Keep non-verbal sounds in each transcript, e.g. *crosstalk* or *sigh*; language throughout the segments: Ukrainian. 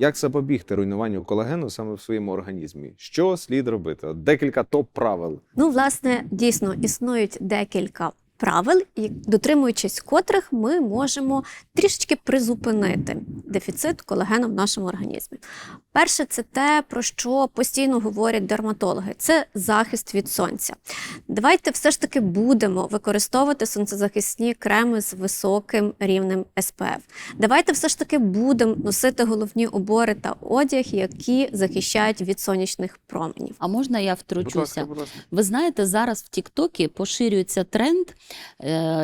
Як запобігти руйнуванню колагену саме в своєму організмі? Що слід робити? Декілька топ-правил. Ну, власне, дійсно існують декілька правил, і дотримуючись котрих ми можемо трішечки призупинити дефіцит колагену в нашому організмі. Перше, це те, про що постійно говорять дерматологи: це захист від сонця. Давайте все ж таки будемо використовувати сонцезахисні креми з високим рівнем SPF. Давайте все ж таки будемо носити головні убори та одяг, які захищають від сонячних променів. А можна я Будь втручуся? ласка, будь ласка. Ви знаєте, зараз в Тіктокі поширюється тренд,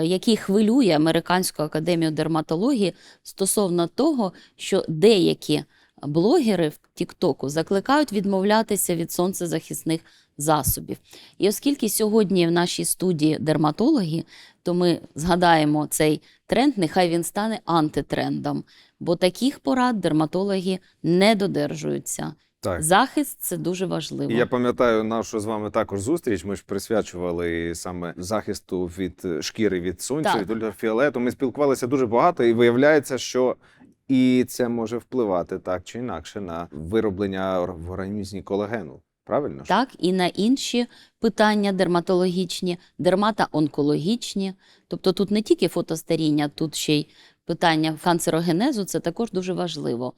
який хвилює Американську академію дерматології стосовно того, що деякі блогери в Тіктоку закликають відмовлятися від сонцезахисних засобів. І оскільки сьогодні в нашій студії дерматологи, то ми згадаємо цей тренд, нехай він стане антитрендом, бо таких порад дерматологи не додержуються. Так. Захист це дуже важливо. І я пам'ятаю нашу з вами також зустріч. Ми ж присвячували саме захисту від е, шкіри від сонця, Так. від ультрафіолету. Ми спілкувалися дуже багато, і виявляється, що і це може впливати так чи інакше на вироблення в організмі колагену. Правильно? ж? так і на інші питання дерматологічні, дерматоонкологічні. Тобто тут не тільки фотостаріння, тут ще й питання канцерогенезу, це також дуже важливо.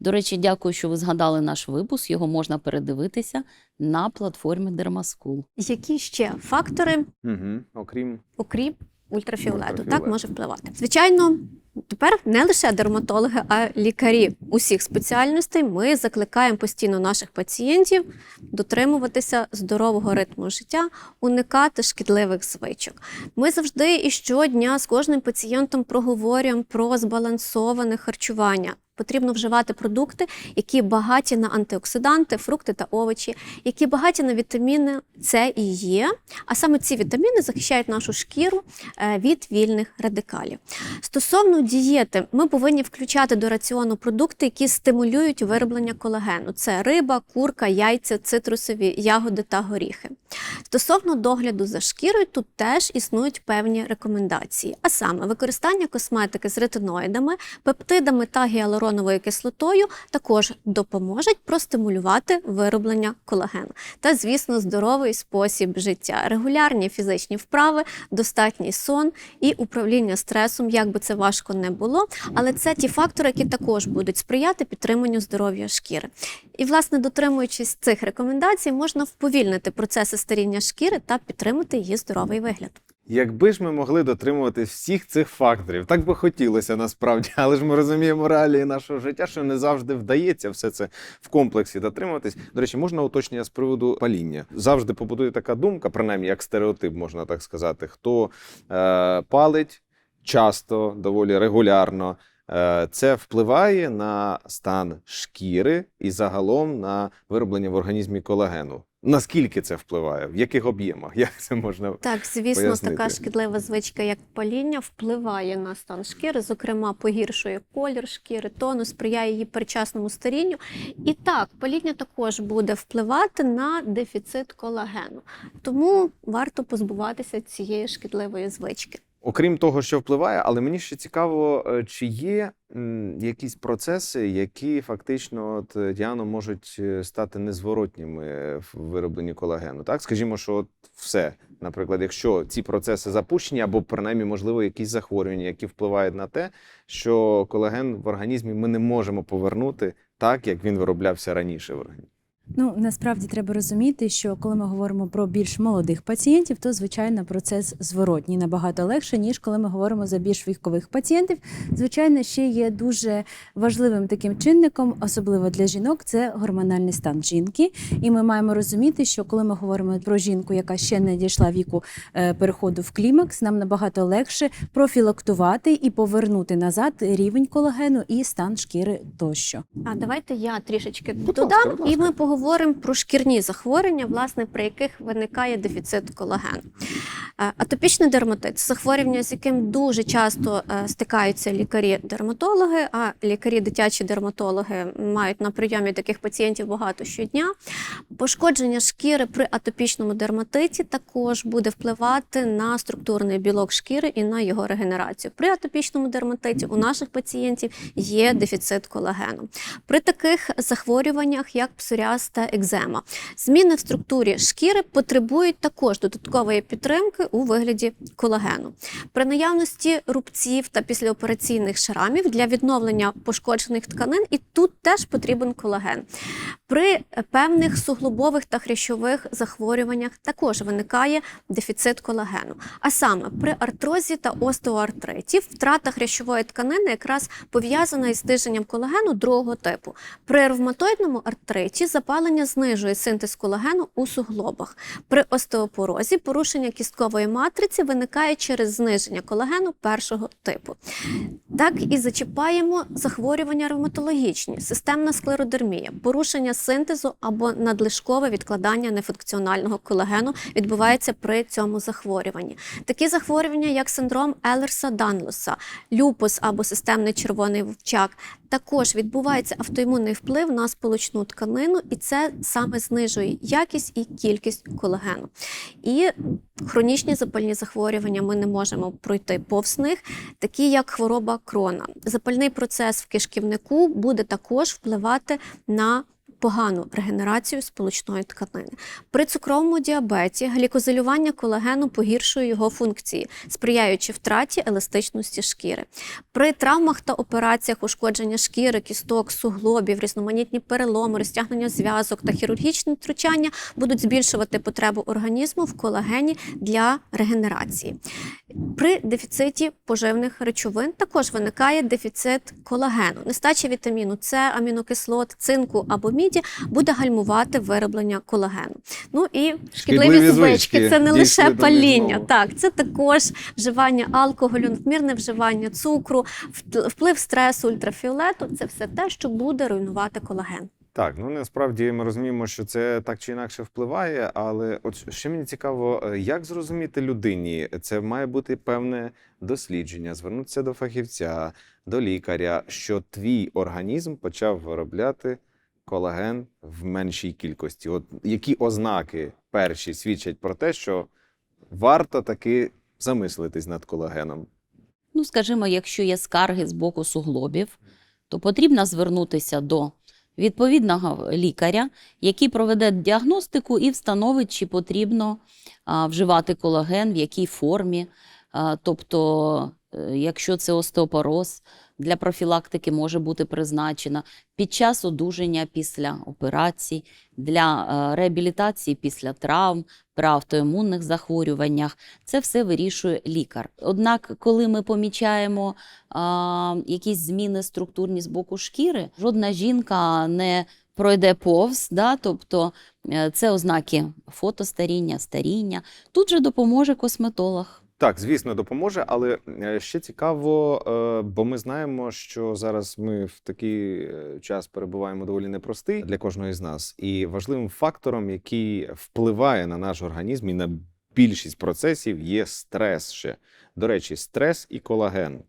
До речі, дякую, що ви згадали наш випуск. Його можна передивитися на платформі Дермаскул. Які ще фактори Угу. Окрім окрім ультрафіолету, так може впливати. Звичайно, тепер не лише дерматологи, а лікарі усіх спеціальностей. Ми закликаємо постійно наших пацієнтів дотримуватися здорового ритму життя, уникати шкідливих звичок. Ми завжди і щодня з кожним пацієнтом проговорюємо про збалансоване харчування. Потрібно вживати продукти, які багаті на антиоксиданти, фрукти та овочі, які багаті на вітаміни С і Є. А саме ці вітаміни захищають нашу шкіру е, від вільних радикалів. Стосовно дієти, ми повинні включати до раціону продукти, які стимулюють вироблення колагену: це риба, курка, яйця, цитрусові, ягоди та горіхи. Стосовно догляду за шкірою, тут теж існують певні рекомендації, а саме використання косметики з ретиноїдами, пептидами та гіалуроновою кислотою також допоможуть простимулювати вироблення колагену. Та, звісно, здоровий спосіб життя, регулярні фізичні вправи, достатній сон і управління стресом, як би це важко не було. Але це ті фактори, які також будуть сприяти підтриманню здоров'я шкіри. І, власне, дотримуючись цих рекомендацій, можна вповільнити процеси старіння шкіри та підтримати її здоровий вигляд. Якби ж ми могли дотримуватись всіх цих факторів, так би хотілося насправді, *laughs* але ж ми розуміємо реалії нашого життя, що не завжди вдається все це в комплексі дотримуватись. До речі, можна уточнення з приводу паління. Завжди побудує така думка, принаймні як стереотип, можна так сказати, хто е, палить часто, доволі регулярно. Е, Це впливає на стан шкіри і загалом на вироблення в організмі колагену. Наскільки це впливає? В яких об'ємах? *laughs* Як це можна Так, звісно, Пояснити. така шкідлива звичка, як паління, впливає на стан шкіри, зокрема, погіршує колір шкіри, тону, сприяє її передчасному старінню. І так, паління також буде впливати на дефіцит колагену. Тому варто позбуватися цієї шкідливої звички. Окрім того, що впливає, але мені ще цікаво, е, чи є якісь процеси, які фактично от, е, Діано можуть е, стати незворотніми в виробленні колагену. Так, скажімо, що от все. Наприклад, якщо ці процеси запущені, або принаймні, можливо, якісь захворювання, які впливають на те, що колаген в організмі ми не можемо повернути так, як він вироблявся раніше в організмі. Ну насправді треба розуміти, що коли ми говоримо про більш молодих пацієнтів, то звичайно процес зворотній набагато легше, ніж коли ми говоримо за більш вікових пацієнтів. Звичайно, ще є дуже важливим таким чинником, особливо для жінок, це гормональний стан жінки. І ми маємо розуміти, що коли ми говоримо про жінку, яка ще не дійшла віку е, переходу в клімакс, нам набагато легше профілактувати і повернути назад рівень колагену і стан шкіри тощо. А давайте я трішечки додам, і ми поговоримо говоримо про шкірні захворювання, власне, при яких виникає дефіцит колагену. Е, Атопічний дерматит захворювання, з яким дуже часто е, стикаються лікарі-дерматологи, а лікарі-дитячі дерматологи мають на прийомі таких пацієнтів багато щодня. Пошкодження шкіри при атопічному дерматиті також буде впливати на структурний білок шкіри і на його регенерацію. При атопічному дерматиті у наших пацієнтів є дефіцит колагену. При таких захворюваннях, як псоріаз та екзема, зміни в структурі шкіри потребують також додаткової підтримки у вигляді колагену. При наявності рубців та післяопераційних шрамів для відновлення пошкоджених тканин і тут теж потрібен колаген. При певних суглобових та хрящових захворюваннях також виникає дефіцит колагену. А саме при артрозі та остеоартриті втрата хрящової тканини якраз пов'язана із зниженням колагену другого типу. При ревматоїдному артриті запалення знижує синтез колагену у суглобах. При остеопорозі порушення кісткової матриці виникає через зниження колагену першого типу. Так і зачіпаємо захворювання ревматологічні, системна склеродермія, порушення синтезу або надлишкове відкладання нефункціонального колагену відбувається при цьому захворюванні. Такі захворювання, як синдром Елерса Данлоса, люпус або системний червоний вовчак, також відбувається автоімунний вплив на сполучну тканину, і це саме знижує якість і кількість колагену. І хронічні запальні захворювання ми не можемо пройти повз них, такі як хвороба крона. Запальний процес в кишківнику буде також впливати на погану регенерацію сполучної тканини. При цукровому діабеті глікозилювання колагену погіршує його функції, сприяючи втраті еластичності шкіри. При травмах та операціях ушкодження шкіри, кісток, суглобів, різноманітні переломи, розтягнення зв'язок та хірургічні втручання будуть збільшувати потребу організму в колагені для регенерації. При дефіциті поживних речовин також виникає дефіцит колагену. Нестача вітаміну С, амінокислот, цинку або міді буде гальмувати вироблення колагену. Ну і шкідливі, Шкідливі звички. звички. Це не лише паління, так це також вживання алкоголю, надмірне вживання цукру, вплив стресу, ультрафіолету. Це все те, що буде руйнувати колаген. Так, ну насправді ми розуміємо, що це так чи інакше впливає, але от ще мені цікаво, е, як зрозуміти людині, це має бути певне дослідження, звернутися до фахівця, до лікаря, що твій організм почав виробляти колаген в меншій кількості. От які ознаки перші свідчать про те, що варто таки замислитись над колагеном? Ну, скажімо, якщо є скарги з боку суглобів, то потрібно звернутися до відповідного лікаря, який проведе діагностику і встановить, чи потрібно а, вживати колаген, в якій формі. А, тобто, якщо це остеопороз, для профілактики може бути призначена під час одужання після операцій, для е, реабілітації після травм, при автоімунних захворюваннях. Це все вирішує лікар. Однак, коли ми помічаємо а, якісь зміни структурні з боку шкіри, жодна жінка не пройде повз, да? тобто е, це ознаки фотостаріння, старіння. Тут же допоможе косметолог. Так, звісно, допоможе, але е, ще цікаво, е, бо ми знаємо, що зараз ми в такий е, час перебуваємо доволі непростий для кожного з нас. І важливим фактором, який впливає на наш організм і на більшість процесів, є стрес ще. До речі, стрес і колаген.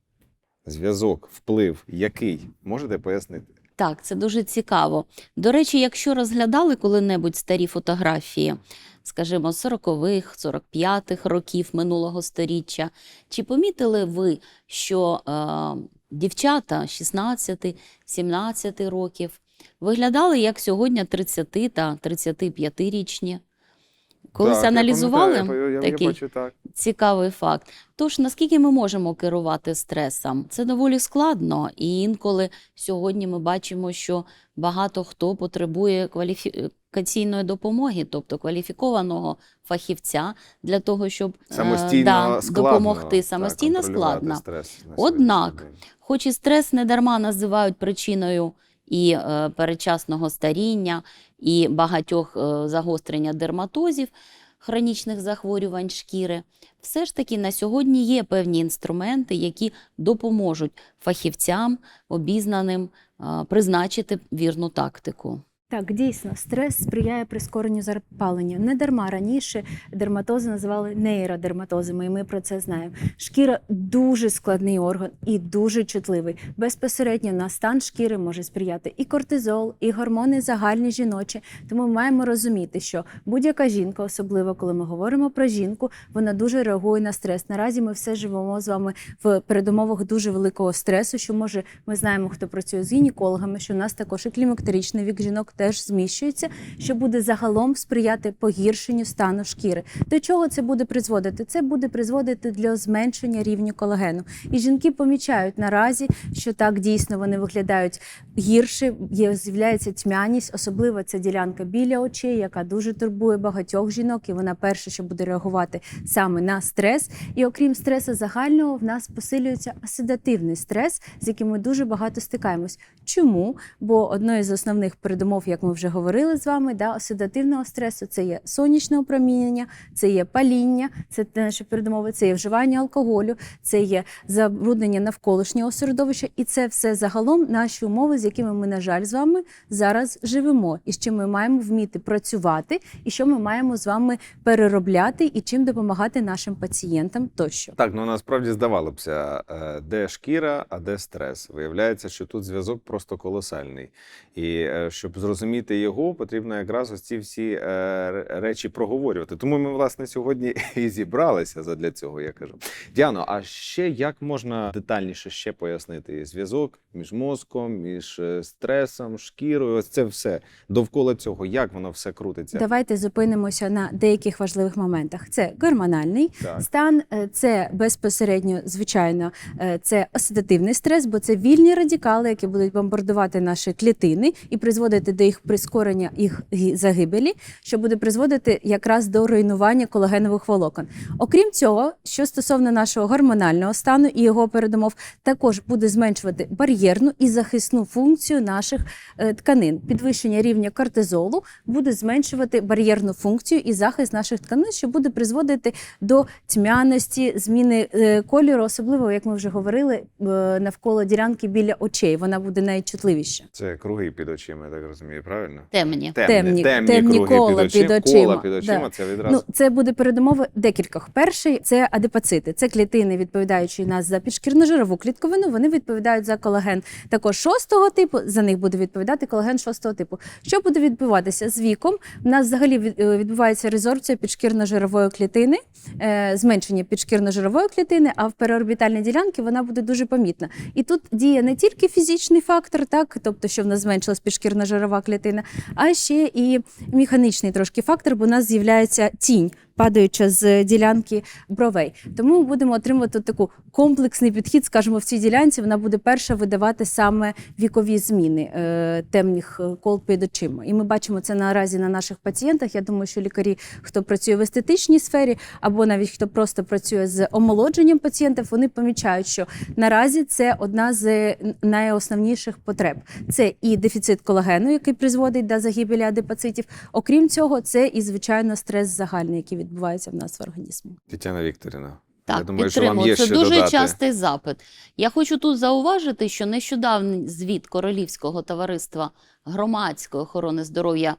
Зв'язок, вплив, який можете пояснити? Так, це дуже цікаво. До речі, якщо розглядали коли-небудь старі фотографії, скажімо, 40-х, 45-х років минулого сторіччя, чи помітили ви, що е, дівчата 16-17 років виглядали як сьогодні 30 та 35-річні? Колись Так, я аналізували пам'ятаю, я, я, я такий бачу так. цікавий факт. Тож, наскільки ми можемо керувати стресом? Це доволі складно, і інколи сьогодні ми бачимо, що багато хто потребує кваліфікаційної допомоги, тобто кваліфікованого фахівця для того, щоб е, Самостійно да, складно, допомогти. так, Самостійно контролювати складно. стрес на Однак, сьогоднішній день. Хоч і стрес не дарма називають причиною і перечасного передчасного старіння, і багатьох е, загострення дерматозів, хронічних захворювань шкіри, все ж таки на сьогодні є певні інструменти, які допоможуть фахівцям, обізнаним, е, призначити вірну тактику. Так, дійсно, стрес сприяє прискоренню запалення. Не дарма раніше дерматози називали нейродерматозами, і ми про це знаємо. Шкіра дуже складний орган і дуже чутливий. Безпосередньо на стан шкіри може сприяти і кортизол, і гормони загальні жіночі. Тому ми маємо розуміти, що будь-яка жінка, особливо коли ми говоримо про жінку, вона дуже реагує на стрес. Наразі ми все живемо з вами в передумовах дуже великого стресу, що може ми знаємо, хто працює з гінекологами, що у нас також і клімактеричний вік жінок теж зміщується, що буде загалом сприяти погіршенню стану шкіри. До чого це буде призводити? Це буде призводити для зменшення рівня колагену. І жінки помічають наразі, що так дійсно вони виглядають гірше, є з'являється тьмяність, особливо ця ділянка біля очей, яка дуже турбує багатьох жінок, і вона перша, що буде реагувати саме на стрес. І окрім стресу загального, в нас посилюється осидативний стрес, з яким ми дуже багато стикаємось. Чому? Бо одною з основних передумов, як ми вже говорили з вами, да, осидативного стресу це є сонячне опромінення, це є паління, це наші передумови, це є вживання алкоголю, це є забруднення навколишнього середовища, і це все загалом наші умови, з якими ми, на жаль, з вами зараз живемо, і з чим ми маємо вміти працювати, і що ми маємо з вами переробляти, і чим допомагати нашим пацієнтам тощо. Так, ну насправді здавалося е, де шкіра, а де стрес. Виявляється, що тут зв'язок просто колосальний. І е, щоб зрозуміти його, потрібно якраз ось ці всі е, речі проговорювати. Тому ми, власне, сьогодні *laughs* і зібралися задля цього, я кажу. Діано, а ще як можна детальніше ще пояснити зв'язок між мозком, між е, стресом, шкірою? Ось це все довкола цього, як воно все крутиться? Давайте зупинимося на деяких важливих моментах. Це гормональний Так. стан, е, це безпосередньо, звичайно, це осидативний стрес, бо це вільні радикали, які будуть бомбардувати наші клітини і призводити до їх прискорення їх загибелі, що буде призводити якраз до руйнування колагенових волокон. Окрім цього, що стосовно нашого гормонального стану і його передумов, також буде зменшувати бар'єрну і захисну функцію наших е, тканин. Підвищення рівня кортизолу буде зменшувати бар'єрну функцію і захист наших тканин, що буде призводити до тьмяності, зміни е, кольору, особливо, як ми вже говорили, е, навколо ділянки біля очей. Вона буде найчутливіша. Це круги під очима, так розумію, правильно? Темні. Темні- темні круги кола під, очима, під очима. Кола під очима, Да. це відразу. Ну, це буде передумови декількох. Перший це адипоцити. Це клітини, відповідаючи нас за підшкірно-жирову клітковину. Вони відповідають за колаген також шостого типу. За них буде відповідати колаген шостого типу. Що буде відбуватися з віком? У нас взагалі е, відбувається резорбція підшкірно-жирової клітини, е, зменшення підшкірно-жирової клітини, а в переорбітальній ділянці вона буде дуже помітна. І тут діє не тільки фізичний фактор, так тобто, що в нас зменшилась підшкірно-жирова клітина, а ще і механічний трошки фактор, бо у нас з'являється тінь. Падаюча з ділянки бровей, тому ми будемо отримувати таку комплексний підхід, скажімо, в цій ділянці вона буде перша видавати саме вікові зміни е, темних е, кол під очима. І ми бачимо це наразі на наших пацієнтах. Я думаю, що лікарі, хто працює в естетичній сфері, або навіть хто просто працює з омолодженням пацієнтів, вони помічають, що наразі це одна з найосновніших потреб. Це і дефіцит колагену, який призводить до загибелі адипоцитів. Окрім цього, це і звичайно стрес загальний, який відбувається в нас в організмі. Тетяна Вікторівна. Так, я думаю, що вам є Це що дуже додати. частий запит. Я хочу тут зауважити, що нещодавний звіт Королівського товариства громадської охорони здоров'я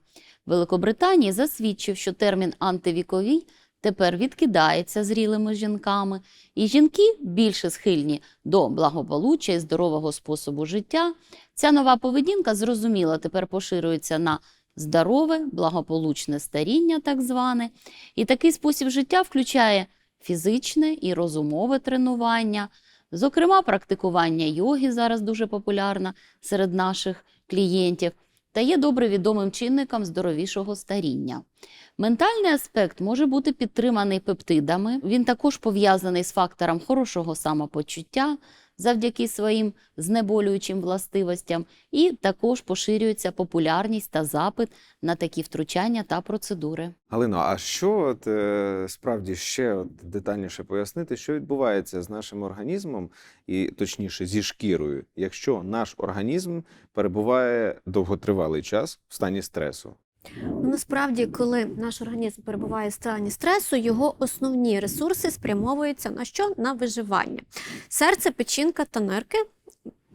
Великобританії засвідчив, що термін антивіковій тепер відкидається зрілими жінками, і жінки більше схильні до благополуччя і здорового способу життя. Ця нова поведінка зрозуміла тепер поширюється на здорове, благополучне старіння, так зване. І такий спосіб життя включає фізичне і розумове тренування, зокрема, практикування йоги зараз дуже популярна серед наших клієнтів та є добре відомим чинником здоровішого старіння. Ментальний аспект може бути підтриманий пептидами. Він також пов'язаний з фактором хорошого самопочуття завдяки своїм знеболюючим властивостям, і також поширюється популярність та запит на такі втручання та процедури. Галино, а що от, е, справді ще от, детальніше пояснити, що відбувається з нашим організмом, і точніше зі шкірою, якщо наш організм перебуває довготривалий час в стані стресу? Ну, Насправді, коли наш організм перебуває в стані стресу, його основні ресурси спрямовуються на що? На виживання. Серце, печінка та нирки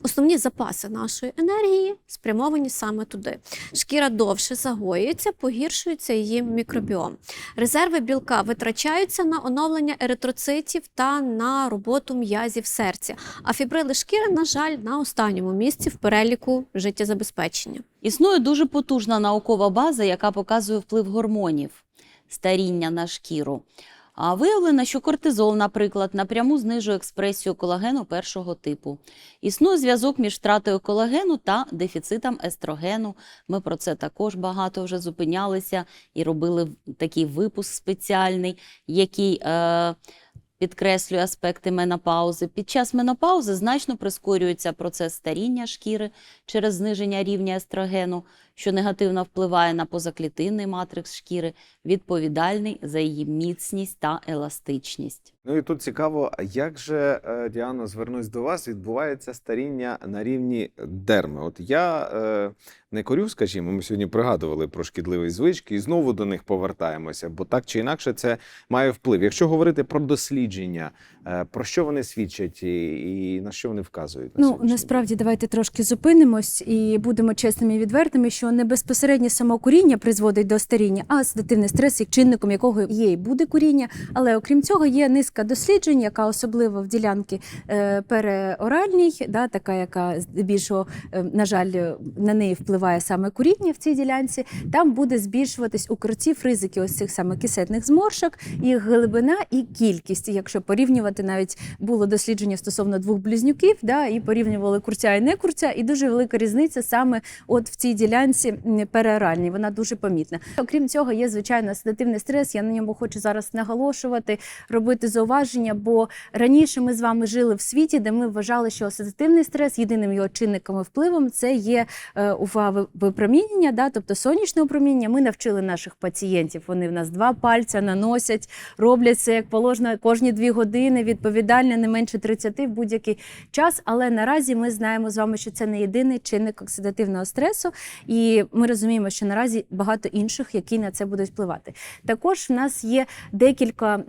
Основні запаси нашої енергії спрямовані саме туди. Шкіра довше загоюється, погіршується її мікробіом. Резерви білка витрачаються на оновлення еритроцитів та на роботу м'язів серця. А фібрили шкіри, на жаль, на останньому місці в переліку життєзабезпечення. Існує дуже потужна наукова база, яка показує вплив гормонів старіння на шкіру. А виявлено, що кортизол, наприклад, напряму знижує експресію колагену першого типу. Існує зв'язок між втратою колагену та дефіцитом естрогену. Ми про це також багато вже зупинялися і робили такий випуск спеціальний, який е, підкреслює аспекти менопаузи. Під час менопаузи значно прискорюється процес старіння шкіри через зниження рівня естрогену, що негативно впливає на позаклітинний матрикс шкіри, відповідальний за її міцність та еластичність. Ну і тут цікаво, як же е, Діана, звернусь до вас, відбувається старіння на рівні дерми? От я е, не корю, скажімо, ми сьогодні пригадували про шкідливі звички і знову до них повертаємося, бо так чи інакше це має вплив. Якщо говорити про дослідження, е, про що вони свідчать і, і на що вони вказують? На Ну насправді давайте трошки зупинимось і будемо чесними і відвертими, що не безпосередньо само куріння призводить до старіння, а осидативний стрес, як чинником якого є і буде куріння. Але окрім цього, є низка досліджень, яка особливо в ділянки е, переоральній, да, така, яка здебільшого, е, на жаль, на неї впливає саме куріння в цій ділянці. Там буде збільшуватись у кротів ризики ось цих саме кисетних зморшок, їх глибина і кількість. Якщо порівнювати, навіть було дослідження стосовно двох близнюків, да, і порівнювали курця і не курця, і дуже велика різниця саме от в цій ділянці переоральній. Вона дуже помітна. Окрім цього, є звичайно осидативний стрес. Я на ньому хочу зараз наголошувати, робити зауваження, бо раніше ми з вами жили в світі, де ми вважали, що осидативний стрес єдиним його чинником і впливом це є е, ува випромінення, да, тобто сонячне опромінення. Ми навчили наших пацієнтів. Вони в нас два пальця наносять, роблять це як положено кожні дві години, відповідально не менше 30 в будь-який час. Але наразі ми знаємо з вами, що це не єдиний чинник оксидативного стресу, і ми розуміємо, що наразі багато інших, які на це будуть впливати. Також в нас є декілька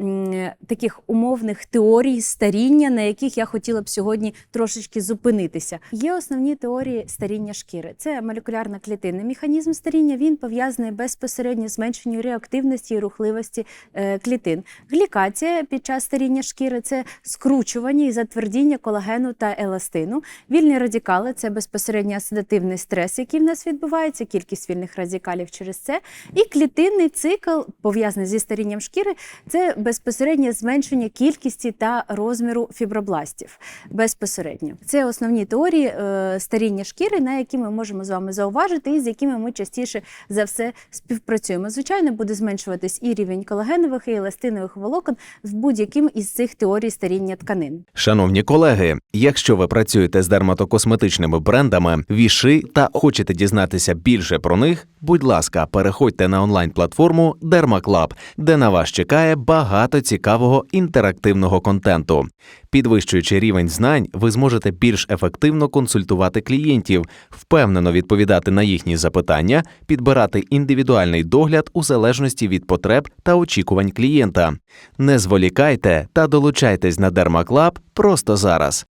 таких умовних теорій старіння, на яких я хотіла б сьогодні трошечки зупинитися. Є основні теорії старіння шкіри. Це молекулярно-клітинний механізм старіння. Він пов'язаний безпосередньо з зменшенням реактивності і рухливості е, клітин. Глікація під час старіння шкіри це скручування і затвердіння колагену та еластину. Вільні радикали це безпосередньо осидативний стрес, який в нас відбувається, кількість вільних радикалів через це. І клітинний цикл, пов'язаний зі старінням шкіри, це безпосереднє зменшення кількості та розміру фібробластів. Безпосередньо це основні теорії е, старіння шкіри, на які ми можемо з вами зауважити, і з якими ми частіше за все співпрацюємо. Звичайно, буде зменшуватись і рівень колагенових і еластинових волокон в будь-яким із цих теорій старіння тканин. Шановні колеги, якщо ви працюєте з дерматокосметичними брендами, віши та хочете дізнатися більше про них, будь ласка, переходьте на онлайн-платформу DermaClub, де на вас чекає багато цікавого інтерактивного контенту. Підвищуючи рівень знань, ви зможете більш ефективно консультувати клієнтів, впевнено відповідати на їхні запитання, підбирати індивідуальний догляд у залежності від потреб та очікувань клієнта. Не зволікайте та долучайтесь на DermaClub просто зараз.